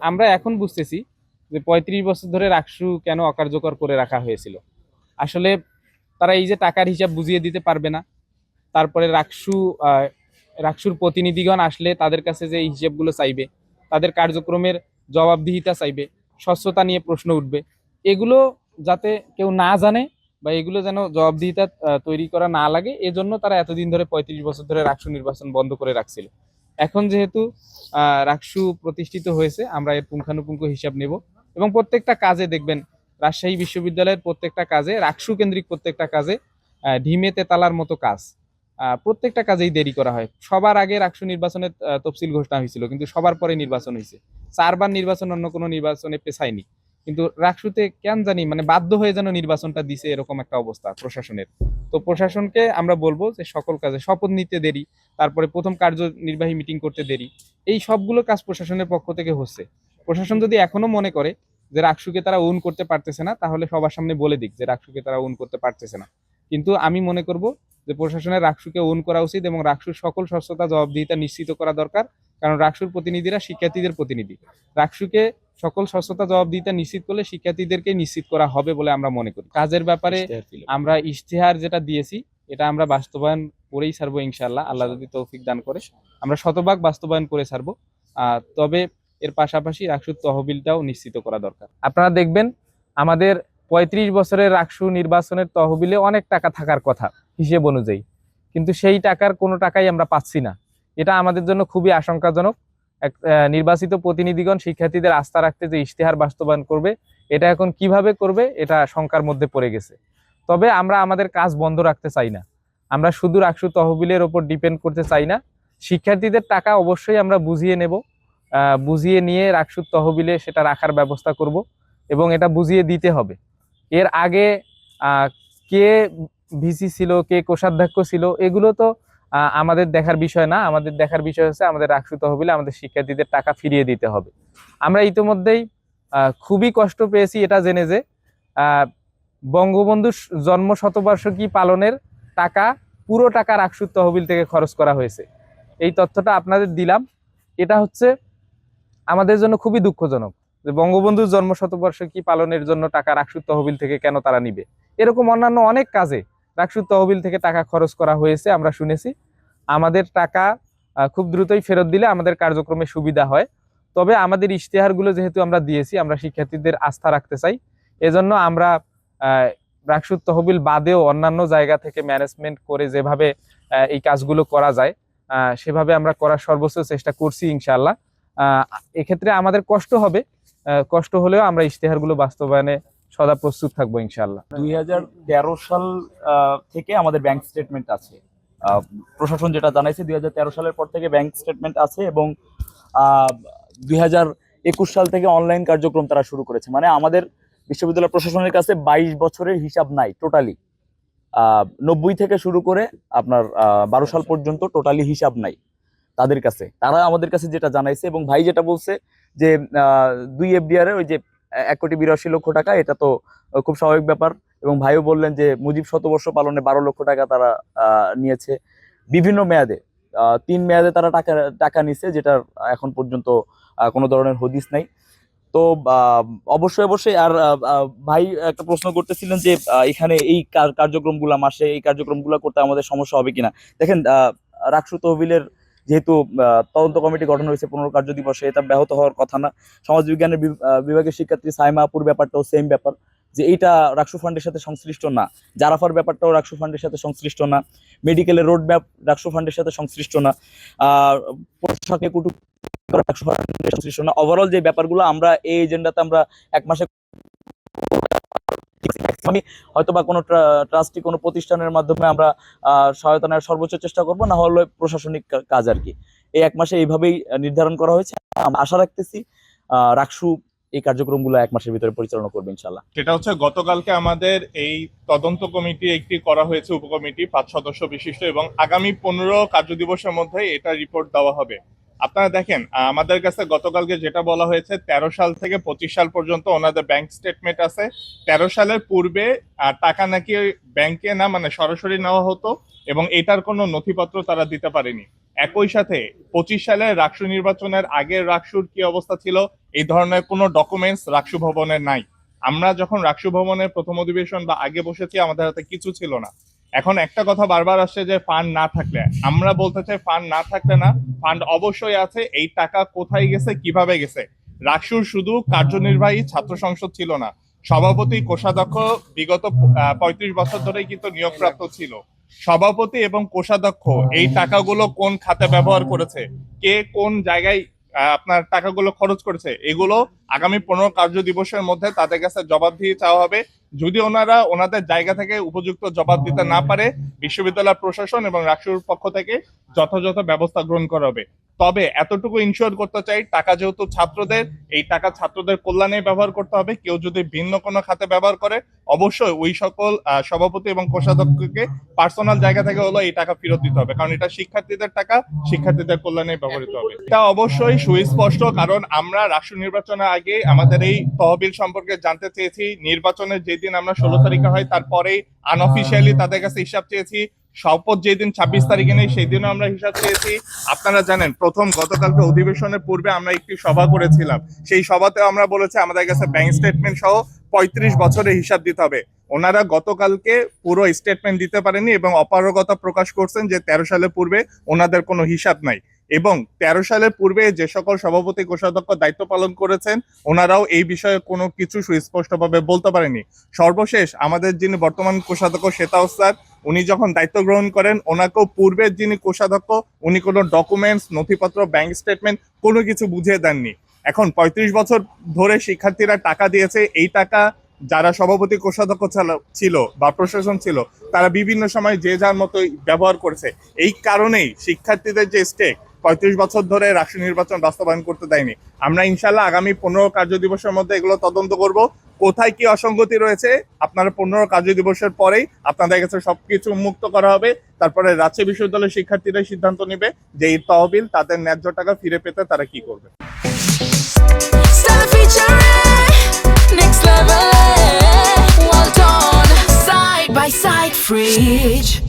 আমরা এখন বুঝতেছি যে পঁয়ত্রিশ বছর ধরে রাকসু কেন অকার্যকর করে রাখা হয়েছিল। আসলে তারা এই যে টাকার হিসাব বুঝিয়ে দিতে পারবে না। তারপরে রাকসু রাকসুর প্রতিনিধিগণ আসলে তাদের কাছে যে এই হিসাবগুলো চাইবে, তাদের কার্যক্রমের জবাবদিহিতা চাইবে স্বচ্ছতা নিয়ে প্রশ্ন উঠবে। এগুলো যাতে কেউ না জানে বা এগুলো যেন জবাবদিহিতা তৈরি করা না লাগে, এজন্য তারা এতদিন ধরে পঁয়ত্রিশ বছর ধরে রাকসু নির্বাচন বন্ধ করে রাখছিল। এখন যেহেতু রাকসু প্রতিষ্ঠিত হয়েছে, আমরা এর পুঙ্খানুপুঙ্খ হিসাব নেব। এবং প্রত্যেকটা কাজে দেখবেন, রাজশাহী বিশ্ববিদ্যালয়ের প্রত্যেকটা কাজে, রাকসু কেন্দ্রিক প্রত্যেকটা কাজে ঢিমে তেতালার মতো কাজ। প্রত্যেকটা কাজেই দেরি করা হয়। সবার আগে রাকসু নির্বাচনের তফসিল ঘোষণা হয়েছিল, কিন্তু সবার পরে নির্বাচন হয়েছে। চারবার নির্বাচন, অন্য কোনো নির্বাচনে পেছায়নি। কিন্তু রাকসুতে কেন জানি মানে বাধ্য হয়ে যেন নির্বাচনটা দিছে এরকম একটা অবস্থা প্রশাসনের। তো প্রশাসনকে আমরা বলব যে সকল কাজে শপথ নিতে দেরি, তারপরে প্রথম কার্যনির্বাহী মিটিং করতে দেরি। এই সবগুলো কাজ প্রশাসনের পক্ষ থেকে হচ্ছে। প্রশাসন যদি এখনও মনে করে যে রাকসুকে তারা উন করতে পারতেছে না, তাহলে সবার সামনে বলে দিক যে রাকসুকে তারা উন করতে পারতেছে না। কিন্তু আমি মনে করব যে প্রশাসনের রাকসুকে উন করা উচিত এবং রাকসুর সকল স্বচ্ছতা, জবাবদিহিতা নিশ্চিত করা দরকার, কারণ রাকসুর প্রতিনিধিরা শিক্ষার্থীদের প্রতিনিধি। রাকসুকে সকল স্বচ্ছতা জবাবদিহিতা নিশ্চিত করলে শিক্ষার্থীদেরকে নিশ্চিত করা হবে বলে আমরা মনে করি। কাজের ব্যাপারে আমরা ইশতেহার যেটা দিয়েছি এটা আমরা বাস্তবায়ন করেই ছাড়বো ইনশাল্লাহ আল্লাহ যদি তৌফিক দান করে। আমরা শতভাগ বাস্তবায়ন করে ছাড়বো তবে এর পাশাপাশি রাকসুর তহবিলটাও নিশ্চিত করা দরকার। আপনারা দেখবেন আমাদের পঁয়ত্রিশ বছরের রাকসু নির্বাচনের তহবিলে অনেক টাকা থাকার কথা হিসেব অনুযায়ী। কিন্তু সেই টাকার কোনো টাকাই আমরা পাচ্ছি না। এটা আমাদের জন্য খুবই আশঙ্কাজনক। এক নির্বাচিত প্রতিনিধিগণ শিক্ষার্থীদের আস্থা রাখতে যে ইশতেহার বাস্তবায়ন করবে, এটা এখন কীভাবে করবে, এটা শঙ্কার মধ্যে পড়ে গেছে। তবে আমরা আমাদের কাজ বন্ধ রাখতে চাই না। আমরা শুধু রাকসু তহবিলের ওপর ডিপেন্ড করতে চাই না। শিক্ষার্থীদের টাকা অবশ্যই আমরা বুঝিয়ে নেব বুঝিয়ে নিয়ে রাকসুর তহবিলে সেটা রাখার ব্যবস্থা করব এবং এটা বুঝিয়ে দিতে হবে। এর আগে কে ভিসি ছিল, কে কোষাধ্যক্ষ ছিল, এগুলো তো আমাদের দেখার বিষয় না, আমাদের দেখার বিষয় হচ্ছে আমাদের রাকসু তহবিলে আমাদের শিক্ষার্থীদের টাকা ফিরিয়ে দিতে হবে। আমরা ইতিমধ্যেই খুবই কষ্ট পেয়েছি এটা জেনে যে বঙ্গবন্ধুর জন্ম শতবার্ষিকী পালনের টাকা, পুরো টাকা রাকসুর তহবিল থেকে খরচ করা হয়েছে। এই তথ্যটা আপনাদের দিলাম। এটা হচ্ছে আমাদের জন্য খুবই দুঃখজনক যে বঙ্গবন্ধুর জন্ম শতবার্ষিকী পালনের জন্য টাকা রাকসুর তহবিল থেকে কেন তারা নিবে। এরকম অন্যান্য অনেক কাজে রাকসুর তহবিল থেকে টাকা খরচ করা হয়েছে আমরা শুনেছি। আমাদের টাকা খুব দ্রুতই ফেরত দিলে আমাদের কার্যক্রমে সুবিধা হয়। তবে আমাদের ইশতেহারগুলো যেহেতু আমরা দিয়েছি আমরা শিক্ষার্থীদের আস্থা রাখতে চাই। এজন্য আমরা আহ, তহবিল বাদেও অন্যান্য জায়গা থেকে ম্যানেজমেন্ট করে যেভাবে এই কাজগুলো করা যায় সেভাবে আমরা করার সর্বোচ্চ চেষ্টা করছি ইনশাল্লাহ এক্ষেত্রে আমাদের কষ্ট হবে কষ্ট হলেও আমরা ইশতেহারগুলো বাস্তবায়নে সদা প্রস্তুত থাকব ইনশাল্লাহ দুই সাল থেকে আমাদের ব্যাংক স্টেটমেন্ট আছে। প্রশাসন যেটা জানাইছে দু হাজার তেরো সালের পর থেকে ব্যাংক স্টেটমেন্ট আছে এবং দুই একুশ সাল থেকে অনলাইন কার্যক্রম তারা শুরু করেছে। মানে আমাদের বিশ্ববিদ্যালয় প্রশাসনের কাছে বাইশ বছরের হিসাব নাই টোটালি নব্বই থেকে শুরু করে আপনার বারো সাল পর্যন্ত টোটালি হিসাব নাই তাদের কাছে। তারা আমাদের কাছে যেটা জানাইছে এবং ভাই যেটা বলছে যে দুই এফডিআর ওই যে এক কোটি বিরাশি লক্ষ টাকা, এটা তো খুব স্বাভাবিক ব্যাপার। এবং ভাইও বললেন যে, মুজিব শতবর্ষ পালনে বারো লক্ষ টাকা তারা নিয়েছে। বিভিন্ন মেয়াদে তিন মেয়াদে তারা টাকা টাকা নিছে, যেটার এখন পর্যন্ত কোনো ধরনের হদিস নাই। তো অবশ্যই অবশ্যই, আর ভাই একটা প্রশ্ন করতেছিলেন যে এখানে এই কার- কার্যক্রমগুলা, মাসে এই কার্যক্রমগুলো করতে আমাদের সমস্যা হবে কিনা? দেখেন রাকসু তহবিলের যেহেতু তদন্ত কমিটি গঠন হয়েছে পনেরো কার্য দিবসে, এটা ব্যাহত হওয়ার কথা না। সমাজ বিজ্ঞানের বিভাগের শিক্ষার্থী সাইমা আপুর ব্যাপারটাও সেম ব্যাপার, যে এইটা রাকসু ফান্ডের সাথে সংশ্লিষ্ট না। জারাফার ব্যাপারটাও রাকসু ফান্ডের সাথে সংশ্লিষ্ট না। মেডিকেলের রোড ম্যাপ রাকসু ফান্ডের সাথে সংশ্লিষ্ট না। পোশাকে কুটু সংশ্লিষ্ট না। ওভারঅল যে ব্যাপারগুলো আমরা, এই এজেন্ডাতে আমরা এক মাসে হয়তো বা কোনো ট্রাস্টি কোনো প্রতিষ্ঠানের মাধ্যমে আমরা সহায়তা নেওয়ার সর্বোচ্চ চেষ্টা করব, না হলে প্রশাসনিক কাজ আর কি। এই এক মাসে এইভাবেই নির্ধারণ করা হয়েছে। আশা রাখতেছি রাকসু এই কার্যক্রমগুলো এক মাসের ভিতরে পরিচালনা করবে ইনশাল্লাহ সেটা হচ্ছে গতকালকে আমাদের এই তদন্ত কমিটি একটি করা হয়েছে, উপকমিটি, পাঁচ সদস্য বিশিষ্ট এবং আগামী পনেরো কার্যদিবসের মধ্যে এটা রিপোর্ট দেওয়া হবে। আপনারা দেখেন আমাদের কাছে গতকালকে যেটা বলা হয়েছে, তেরো সাল থেকে পঁচিশ সাল পর্যন্ত ওনাদের ব্যাংক স্টেটমেন্ট আছে। তেরো সালের পূর্বে টাকা নাকি ব্যাংকে না মানে সরাসরি নেওয়া হতো এবং এটার কোনো নথিপত্র তারা দিতে পারেনি। একই সাথে পঁচিশ সালে রাকসু নির্বাচনের আগের রাকসুর কি অবস্থা ছিল, এই ধরনের কোনো ডকুমেন্টস রাকসু ভবনের নাই। আমরা যখন রাকসু ভবনের প্রথম অধিবেশন বা আগে বসেছি, আমাদের হাতে কিছু ছিল না। এখন একটা কথা বারবার আসছে যে ফান্ড না থাকলে। আমরা বলতে চাই ফান্ড না থাকলে না ফান্ড অবশ্যই আছে, এই টাকা কোথায় গেছে, কীভাবে গেছে? রাকসুর শুধু কার্যনির্বাহী ছাত্র সংসদ ছিল না, সভাপতি, কোষাধ্যক্ষ, বিগত পঁয়ত্রিশ বছর ধরেই কিন্তু নিয়োগপ্রাপ্ত ছিল। সভাপতি এবং কোষাধ্যক্ষ, এই টাকাগুলো কোন খাতে ব্যবহার করেছে? কে কোন জায়গায় আপনার টাকাগুলো খরচ করেছে। এগুলো আগামী পনেরো কার্য দিবসের মধ্যে তাদের কাছে জবাব দিয়ে চাওয়া হবে। যদি ওনারা ওনাদের জায়গা থেকে উপযুক্ত জবাব দিতে না পারে, বিশ্ববিদ্যালয় প্রশাসন এবং রাষ্ট্রের পক্ষ থেকে যথাযথ ব্যবস্থা গ্রহণ করা হবে। তবে এতটুকু ইনশিওর করতে চাই, টাকা যেহেতু ছাত্রদের, এই টাকা ছাত্রদের কল্যাণে ব্যবহার করতে হবে। কেউ যদি ভিন্ন কোনো খাতে ব্যবহার করে, অবশ্যই ওই সকল সভাপতি এবং কোষাধ্যক্ষকে পার্সোনাল জায়গা থেকে হলো এই টাকা ফেরত দিতে হবে। কারণ এটা শিক্ষার্থীদের টাকা, শিক্ষার্থীদের কল্যাণে ব্যবহৃত হবে। এটা অবশ্যই সুস্পষ্ট, কারণ আমরা রাষ্ট্র নির্বাচনের আগে আমাদের এই তহবিল সম্পর্কে জানতে চেয়েছি। নির্বাচনের যেদিন আমরা ষোলো তারিখে হয়, তারপরেই আনঅফিসিয়ালি তাদের কাছে হিসাব চেয়েছি। শপথ যেদিন ছাব্বিশ তারিখে নেই সেই দিনও আমরা হিসাব চেয়েছি আপনারা জানেন, প্রথম গতকালকে অধিবেশনের পূর্বে আমরা একটি সভা করেছিলাম। সেই সভাতেও আমরা বলেছি, আমাদের কাছে ব্যাংক স্টেটমেন্ট সহ পঁয়ত্রিশ বছরের হিসাব দিতে হবে। ওনারা গতকালকে পুরো স্টেটমেন্ট দিতে পারেনি এবং অপারগতা প্রকাশ করছেন যে তেরো সালের পূর্বে ওনাদের কোনো হিসাব নাই। এবং তেরো সালের পূর্বে যে সকল সভাপতি কোষাধ্যক্ষ দায়িত্ব পালন করেছেন, ওনারাও এই বিষয়ে কোনো কিছু সুস্পষ্টভাবে বলতে পারেনি সর্বশেষ, আমাদের যিনি বর্তমান কোষাধ্যক্ষ শ্বেতাও স্যার উনি যখন দায়িত্ব গ্রহণ করেন, ওনাকেও পূর্বের যিনি কোষাধ্যক্ষ, উনি কোনো ডকুমেন্টস নথিপত্র ব্যাংক স্টেটমেন্ট কোনো কিছু বুঝিয়ে দেননি। এখন পঁয়ত্রিশ বছর ধরে শিক্ষার্থীরা টাকা দিয়েছে। এই টাকা যারা সভাপতি কোষাধ্যক্ষ ছিল বা প্রশাসন ছিল, তারা বিভিন্ন সময় যে যার মতোই ব্যবহার করেছে। এই কারণেই শিক্ষার্থীদের যে স্টেক পঁয়ত্রিশ বছর ধরে রাষ্ট্র নির্বাচন বাস্তবায়ন করতে দেয়নি। আমরা ইনশাল্লাহ আগামী পনেরো কার্য দিবসের মধ্যে এগুলো তদন্ত করব। কোথায় কি অসঙ্গতি রয়েছে আপনারা পনেরো কার্য দিবসের পরেই আপনাদের কাছে সবকিছু মুক্ত করা হবে তারপরে রাজ্য বিশ্ববিদ্যালয়ের শিক্ষার্থীরা সিদ্ধান্ত নেবে যে এই তহবিল তাদের ন্যায্য টাকা ফিরে পেতে তারা কি করবে next level. Side by side, fridge.